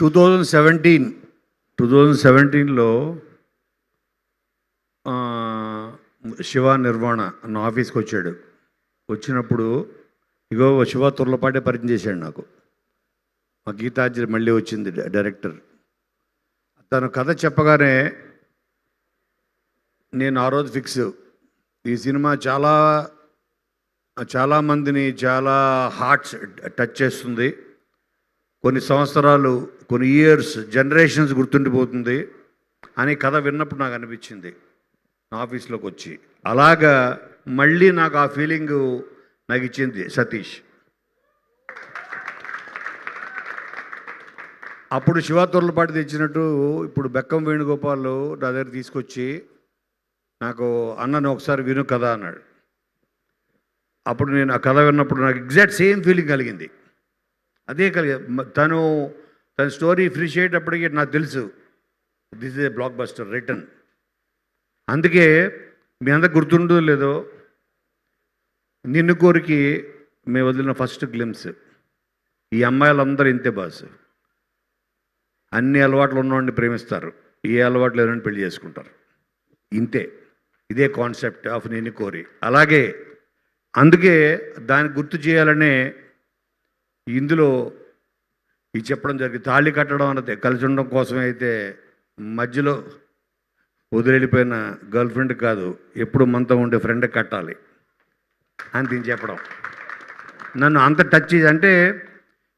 Two thousand seventeen two thousand సెవెంటీన్లో శివ నిర్వాణ నా ఆఫీస్కి వచ్చాడు. వచ్చినప్పుడు ఇగో శివ తుర్లపాటే పరిచయం చేశాడు నాకు. మా గీతాంజలి మళ్ళీ వచ్చింది డైరెక్టర్. తను కథ చెప్పగానే నేను ఆ రోజు ఫిక్స్. ఈ సినిమా చాలా చాలామందిని చాలా హార్ట్స్ టచ్ చేస్తుంది. కొన్ని సంవత్సరాలు కొన్ని ఇయర్స్ జనరేషన్స్ గుర్తుండిపోతుంది అని కథ విన్నప్పుడు నాకు అనిపించింది. నా ఆఫీస్లోకి వచ్చి. అలాగా మళ్ళీ నాకు ఆ ఫీలింగ్ నాకు ఇచ్చింది సతీష్. అప్పుడు శివాతుర్లపాటి తెచ్చినట్టు ఇప్పుడు బెక్కం వేణుగోపాల్ నా దగ్గర తీసుకొచ్చి నాకు అన్నను ఒకసారి విను కథ అన్నాడు. అప్పుడు నేను ఆ కథ విన్నప్పుడు నాకు ఎగ్జాక్ట్ సేమ్ ఫీలింగ్ కలిగింది. అదే కలిగి తను తన స్టోరీ ఫినిష్ అయ్యేటప్పటికి నాకు తెలుసు. This is a blockbuster return అందుకే మీ అందరికి గుర్తుండో లేదో నిన్ను కోరికి మేము వదిలిన ఫస్ట్ గ్లిమ్స్ ఈ అమ్మాయిలందరూ ఇంతే బాస్ అన్ని అలవాట్లు ఉన్నవాడిని ప్రేమిస్తారు. ఏ అలవాట్లు లేదని పెళ్ళి చేసుకుంటారు. ఇంతే. ఇదే కాన్సెప్ట్ ఆఫ్ నేను కోరి. అలాగే అందుకే దాన్ని గుర్తు చేయాలనే ఇందులో ఇది చెప్పడం జరిగింది. తాళి కట్టడం అన్నది కలిసి ఉండడం కోసమే అయితే మధ్యలో వదిలిపోయిన గర్ల్ ఫ్రెండ్ కాదు ఎప్పుడు మనతో ఉండే ఫ్రెండ్ కట్టాలి అని దీని చెప్పడం. నన్ను అంత టచ్ చేసి అంటే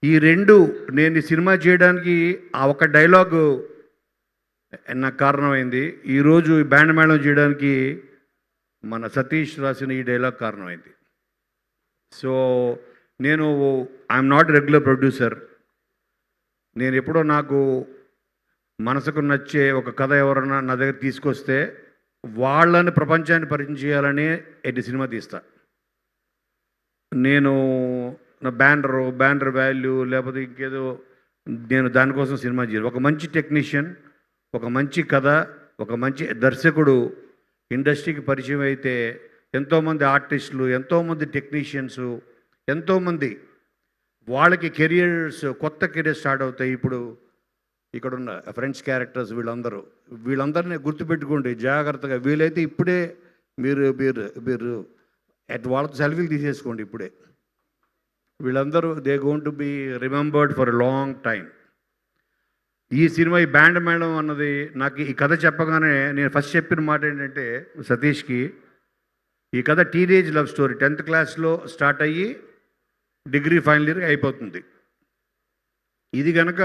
ఈ రెండు నేను ఈ సినిమా చేయడానికి ఆ ఒక డైలాగు నాకు కారణమైంది. ఈరోజు ఈ బ్యాండ్ మేళం చేయడానికి మన సతీష్ రాసిన ఈ డైలాగ్ కారణమైంది. సో నేను ఐఎమ్ నాట్ రెగ్యులర్ ప్రొడ్యూసర్ నేను ఎప్పుడో నాకు మనసుకు నచ్చే ఒక కథ ఎవరన్నా నా దగ్గర తీసుకొస్తే వాళ్ళని ప్రపంచాన్ని పరిచయం చేయాలని ఎట్టి సినిమా తీస్తా. నేను నా బ్యానర్ బ్యానర్ వాల్యూ లేకపోతే ఇంకేదో నేను దానికోసం సినిమా చేయను ఒక మంచి టెక్నీషియన్ ఒక మంచి కథ ఒక మంచి దర్శకుడు ఇండస్ట్రీకి పరిచయం అయితే ఎంతోమంది ఆర్టిస్టులు ఎంతోమంది టెక్నీషియన్స్ ఎంతోమంది వాళ్ళకి కెరియర్స్ కొత్త కెరియర్ స్టార్ట్ అవుతాయి. ఇప్పుడు ఇక్కడ ఉన్న ఫ్రెండ్స్ క్యారెక్టర్స్ వీళ్ళందరూ. వీళ్ళందరినీ గుర్తుపెట్టుకోండి జాగ్రత్తగా. వీలైతే ఇప్పుడే మీరు మీరు మీరు అట్ వాళ్ళతో సెల్ఫీలు తీసేసుకోండి ఇప్పుడే. వీళ్ళందరూ they gone to be remembered for long time ఈ సినిమా ఈ బ్యాండ్ మేడం అన్నది నాకు ఈ కథ చెప్పగానే నేను ఫస్ట్ చెప్పిన మాట ఏంటంటే సతీష్కి ఈ కథ టీనేజ్ లవ్ స్టోరీ టెన్త్ క్లాస్లో స్టార్ట్ అయ్యి డిగ్రీ ఫైనల్ ఇయర్ అయిపోతుంది. ఇది కనుక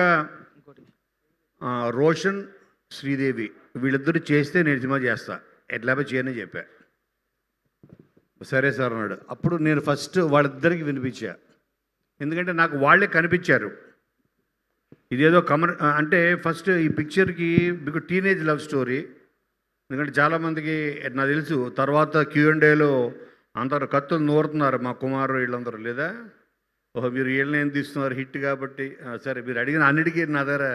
రోషన్ శ్రీదేవి వీళ్ళిద్దరు చేస్తే నేను సినిమా చేస్తా. ఎట్లా చేయని చెప్పా. సరే సార్ అన్నాడు. అప్పుడు నేను ఫస్ట్ వాళ్ళిద్దరికి వినిపించా. ఎందుకంటే నాకు వాళ్ళే కనిపించారు. ఇదేదో కమర్ అంటే ఫస్ట్ ఈ పిక్చర్కి మీకు టీనేజ్ లవ్ స్టోరీ. ఎందుకంటే చాలామందికి నాకు తెలుసు తర్వాత క్యూఎండేలో అందరు కత్తులు నూరుతున్నారు మా కుమారు వీళ్ళందరూ లేదా? ఓహో మీరు వీళ్ళని ఏం తీస్తున్నారు హిట్ కాబట్టి సరే మీరు అడిగిన అన్నిటికీ నా దగ్గర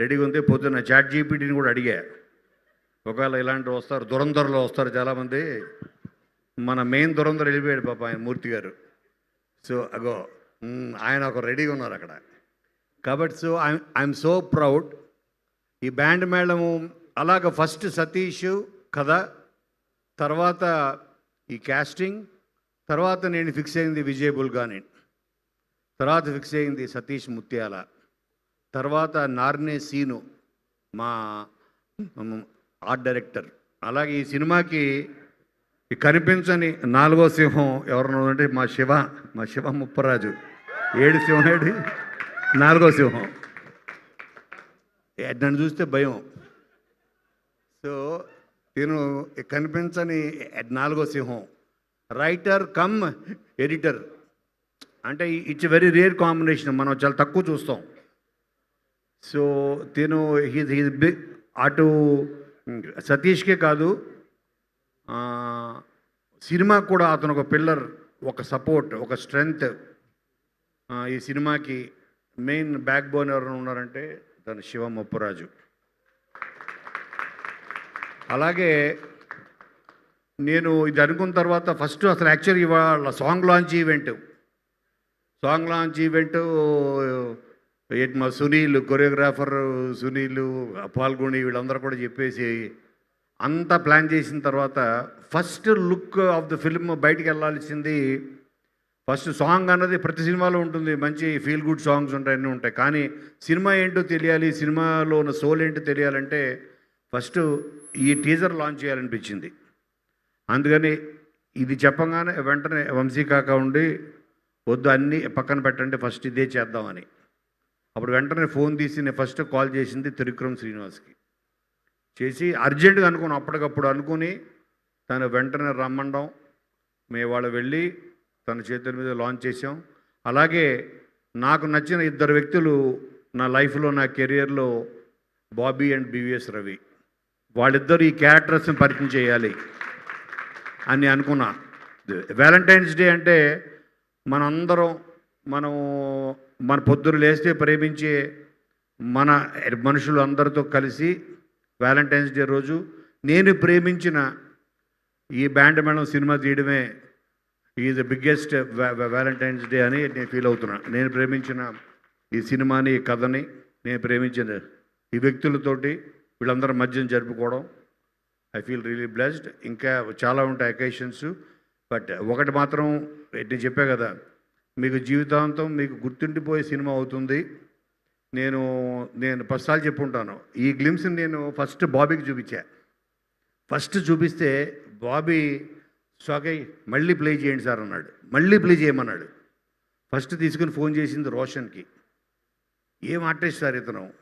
రెడీగా ఉంటే పొద్దున్న చాట్ జీపీటీని కూడా అడిగా. ఒకవేళ ఇలాంటివి వస్తారు దురంధరలో వస్తారు చాలామంది. మన మెయిన్ దురంధర వెళ్ళిపోయాడు పాప ఆయన మూర్తి గారు. సో అగో ఆయన ఒక రెడీగా ఉన్నారు అక్కడ. కాబట్టి so I I'm so proud. ఈ బ్యాండ్ మేళము అలాగ ఫస్ట్ సతీష్ కథ తర్వాత ఈ క్యాస్టింగ్ తర్వాత నేను ఫిక్స్ అయింది విజయ్ బుల్గాని. తర్వాత ఫిక్స్ అయింది సతీష్ ముత్యాల. తర్వాత నార్నే సీను మా ఆర్ట్ డైరెక్టర్ అలాగే ఈ సినిమాకి ఈ కనిపించని నాలుగో సింహం ఎవరన్నా అంటే మా శివ మా శివ ముప్పరాజు. ఏడు సింహం ఏడు నాలుగో సింహం. నన్ను చూస్తే భయం. సో నేను కనిపించని నాలుగో సింహం. రైటర్ కమ్ ఎడిటర్ అంటే ఇట్స్ వెరీ రేర్ కాంబినేషన్ మనం చాలా తక్కువ చూస్తాం. సో తిను హీ హీ బిగ్ అటు సతీష్కే కాదు సినిమా కూడా అతను ఒక పిల్లర్ ఒక సపోర్ట్ ఒక స్ట్రెంగ్త్ ఈ సినిమాకి మెయిన్ బ్యాక్ బోన్ ఎవరైనా ఉన్నారంటే తను శివ ముప్పరాజు అలాగే నేను ఇది అనుకున్న తర్వాత ఫస్ట్ అసలు యాక్చువల్ ఇవాళ song launch event song launch event మా సునీల్ కొరియోగ్రాఫర్ సునీల్ పాల్గొని వీళ్ళందరూ కూడా చెప్పేసి అంతా ప్లాన్ చేసిన తర్వాత first look of the film బయటికి వెళ్ళాల్సింది ఫస్ట్ సాంగ్ అన్నది ప్రతి సినిమాలో ఉంటుంది. మంచి ఫీల్ గుడ్ సాంగ్స్ ఉంటాయి అన్నీ ఉంటాయి. కానీ సినిమా ఏంటో తెలియాలి సినిమాలో ఉన్న సోల్ ఏంటో తెలియాలంటే ఫస్ట్ ఈ టీజర్ లాంచ్ చేయాలనిపించింది. అందుకని ఇది చెప్పగానే వెంటనే వంశీ కాక ఉండి వద్దు అన్నీ పక్కన పెట్టండి ఫస్ట్ ఇదే చేద్దామని. అప్పుడు వెంటనే ఫోన్ తీసి నేను ఫస్ట్ కాల్ చేసింది త్రివిక్రమ్ శ్రీనివాస్కి. చేసి అర్జెంటుగా అనుకుని అప్పటికప్పుడు అనుకుని తను వెంటనే రమ్మండం మేము వాళ్ళు వెళ్ళి తన చేతుల మీద లాంచ్ చేసాం అలాగే నాకు నచ్చిన ఇద్దరు వ్యక్తులు నా లైఫ్లో నా కెరియర్లో బాబీ అండ్ బివిఎస్ రవి. వాళ్ళిద్దరు ఈ క్యారెక్టర్స్ని పరిచయం చేయాలి అని అనుకున్నా. వ్యాలంటైన్స్ డే అంటే మనందరం మనం మన పొద్దురు లేస్తే ప్రేమించే మన మనుషులు అందరితో కలిసి వ్యాలంటైన్స్ డే రోజు నేను ప్రేమించిన ఈ బ్యాండ్ మేడం సినిమా తీయడమే ఈ ద బిగ్గెస్ట్ వ్యాలంటైన్స్ డే అని నేను ఫీల్ అవుతున్నా. నేను ప్రేమించిన ఈ సినిమాని ఈ కథని నేను ప్రేమించిన ఈ వ్యక్తులతోటి వీళ్ళందరి మధ్యన జరుపుకోవడం ఐ ఫీల్ రియలీ బ్లెస్డ్. ఇంకా చాలా ఉంటాయి అకేషన్స్. బట్ ఒకటి మాత్రం నేను చెప్పా కదా మీకు జీవితాంతం మీకు గుర్తుండిపోయే సినిమా అవుతుంది. నేను నేను ఫస్ట్ ఫస్ట్సార్లు చెప్పుంటాను. ఈ గ్లిమ్స్ని నేను ఫస్ట్ బాబీకి చూపించా. ఫస్ట్ చూపిస్తే బాబీ షాక్ అయ్యి మళ్ళీ ప్లే చేయండి సార్ అన్నాడు. మళ్ళీ ప్లే చేయమన్నాడు. ఫస్ట్ తీసుకుని ఫోన్ చేసింది రోషన్కి. ఏం ఆర్టిస్ట్ సార్ ఇతను?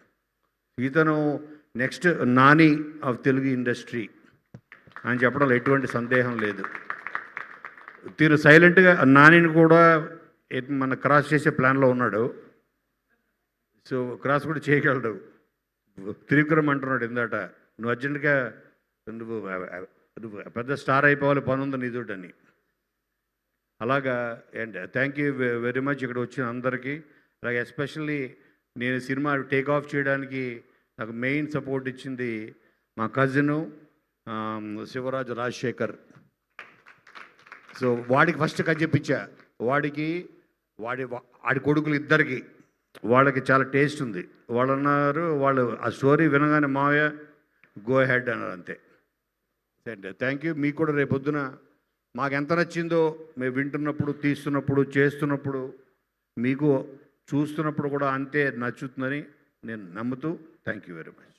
ఇతను next Nani of Telugu industry అని చెప్పడంలో ఎటువంటి సందేహం లేదు. తీరు సైలెంట్గా నానిని కూడా మన క్రాస్ చేసే ప్లాన్లో ఉన్నాడు. సో క్రాస్ కూడా చేయగలడు. త్రివిక్రమ్ అంటున్నాడు ఇందాట నువ్వు అర్జెంటుగా నువ్వు నువ్వు పెద్ద స్టార్ అయిపోవాలి పని ఉంది నీతోటని అలాగా and thank you very much ఇక్కడ వచ్చిన అందరికీ. అలాగే ఎస్పెషల్లీ నేను సినిమా టేక్ ఆఫ్ చేయడానికి నాకు మెయిన్ సపోర్ట్ ఇచ్చింది మా కజిను శివరాజు రాజశేఖర్. సో వాడికి ఫస్ట్ కథ చెప్పించా. వాడికి వాడి వాడి కొడుకులు ఇద్దరికి వాళ్ళకి చాలా టేస్ట్ ఉంది. వాళ్ళు అన్నారు వాళ్ళు ఆ స్టోరీ వినగానే మావయ్య గో హెడ్ అన్నారు అంతే. సరే థ్యాంక్ యూ. మీకు కూడా రేపు పొద్దున మాకు ఎంత నచ్చిందో మేము వింటున్నప్పుడు తీస్తున్నప్పుడు చేస్తున్నప్పుడు మీకు చూస్తున్నప్పుడు కూడా అంతే నచ్చుతుందని నేను నమ్ముతూ థ్యాంక్ యూ వెరీ మచ్.